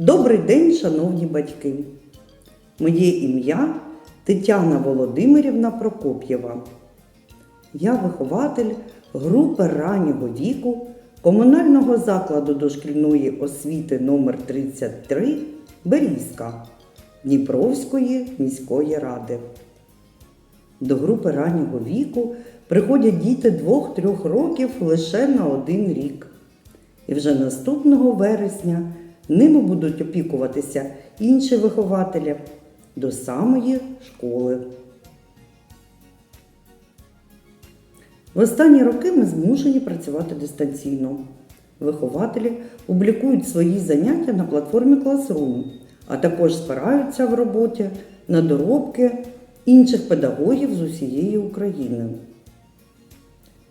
Добрий день, шановні батьки! Моє ім'я Тетяна Володимирівна Прокоп'єва. Я вихователь групи раннього віку комунального закладу дошкільної освіти номер 33 Берізка Дніпровської міської ради. До групи раннього віку приходять діти 2-3 років лише на один рік. І вже наступного вересня ними будуть опікуватися інші вихователі до самої школи. В останні роки ми змушені працювати дистанційно. Вихователі публікують свої заняття на платформі Classroom, а також спираються в роботі на доробки інших педагогів з усієї України.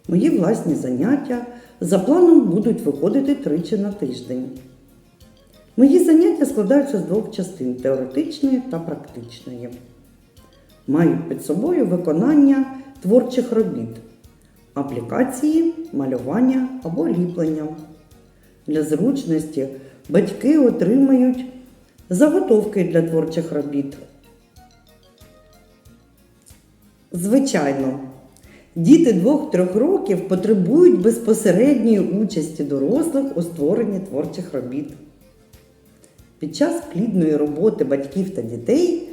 Мої власні заняття за планом будуть виходити тричі на тиждень. Мої заняття складаються з двох частин теоретичної та практичної. Мають під собою виконання творчих робіт, аплікації, малювання або ліплення. Для зручності батьки отримають заготовки для творчих робіт. Звичайно, діти 2-3 років потребують безпосередньої участі дорослих у створенні творчих робіт. Під час плідної роботи батьків та дітей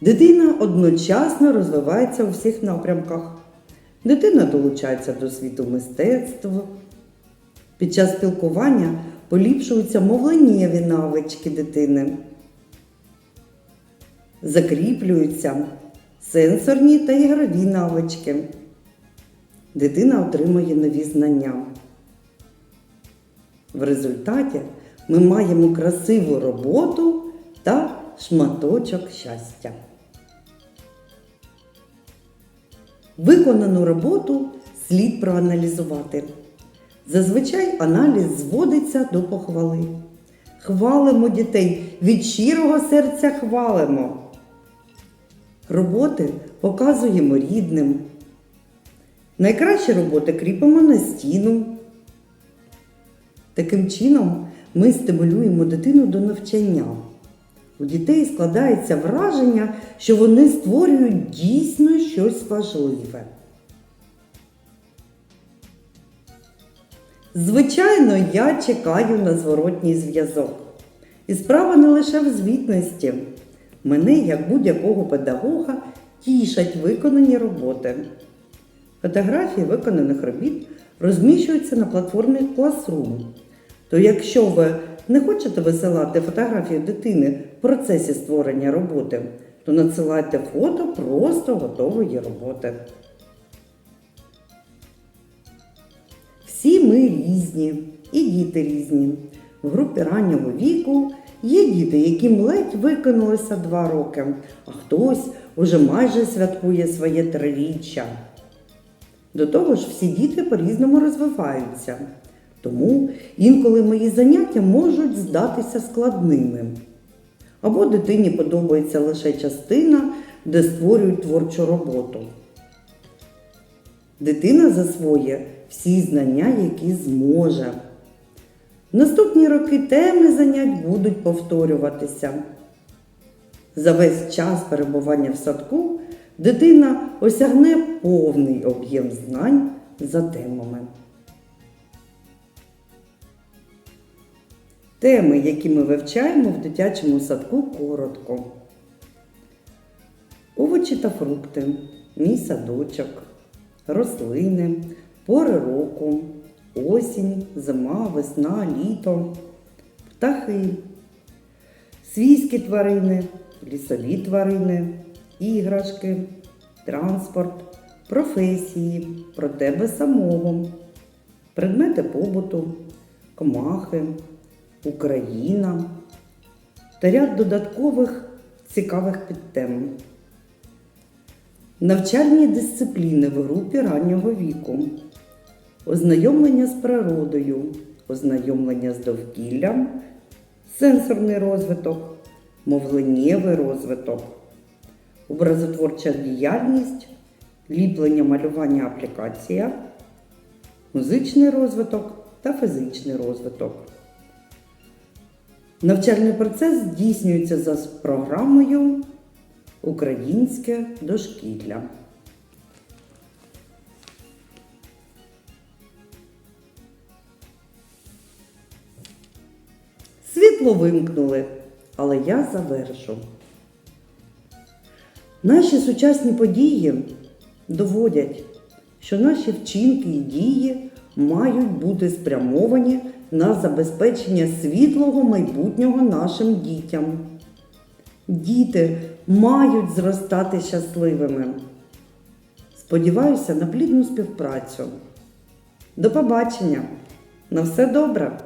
дитина одночасно розвивається у всіх напрямках. Дитина долучається до світу мистецтв. Під час спілкування поліпшуються мовленнєві навички дитини. Закріплюються сенсорні та ігрові навички. Дитина отримує нові знання. В результаті ми маємо красиву роботу та шматочок щастя. Виконану роботу слід проаналізувати. Зазвичай аналіз зводиться до похвали. Хвалимо дітей, від щирого серця хвалимо. Роботи показуємо рідним. Найкращі роботи кріпимо на стіну. Таким чином ми стимулюємо дитину до навчання. У дітей складається враження, що вони створюють дійсно щось важливе. Звичайно, я чекаю на зворотній зв'язок. І справа не лише в звітності. Мене, як будь-якого педагога, тішать виконані роботи. Фотографії виконаних робіт розміщуються на платформі Classroom. То якщо ви не хочете висилати фотографію дитини в процесі створення роботи, то надсилайте фото просто готової роботи. Всі ми різні, і діти різні. В групі раннього віку є діти, яким ледь виконалося два роки, а хтось уже майже святкує своє триріччя. До того ж, всі діти по-різному розвиваються. Тому інколи мої заняття можуть здатися складними. Або дитині подобається лише частина, де створюють творчу роботу. Дитина засвоює всі знання, які зможе. Наступні роки теми занять будуть повторюватися. За весь час перебування в садку дитина осягне повний об'єм знань за темами. Теми, які ми вивчаємо в дитячому садку коротко. Овочі та фрукти, мій садочок, рослини, пори року, осінь, зима, весна, літо, птахи, свійські тварини, лісові тварини, іграшки, транспорт, професії, про тебе самого, предмети побуту, комахи. Україна та ряд додаткових цікавих підтем. Навчальні дисципліни в групі раннього віку, ознайомлення з природою, ознайомлення з довкіллям, сенсорний розвиток, мовленнєвий розвиток, образотворча діяльність, ліплення малювання аплікація, музичний розвиток та фізичний розвиток. Навчальний процес здійснюється за програмою Українське дошкілля. Світло вимкнули, але я завершу. Наші сучасні події доводять, що наші вчинки і дії мають бути спрямовані на забезпечення світлого майбутнього нашим дітям. Діти мають зростати щасливими. Сподіваюся на плідну співпрацю. До побачення! На все добре!